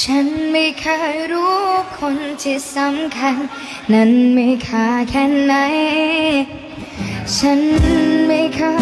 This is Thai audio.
ฉันไม่เคยรู้คนที่สำคัญ นั้นมีค่าแค่ไหน ฉันไม่เคย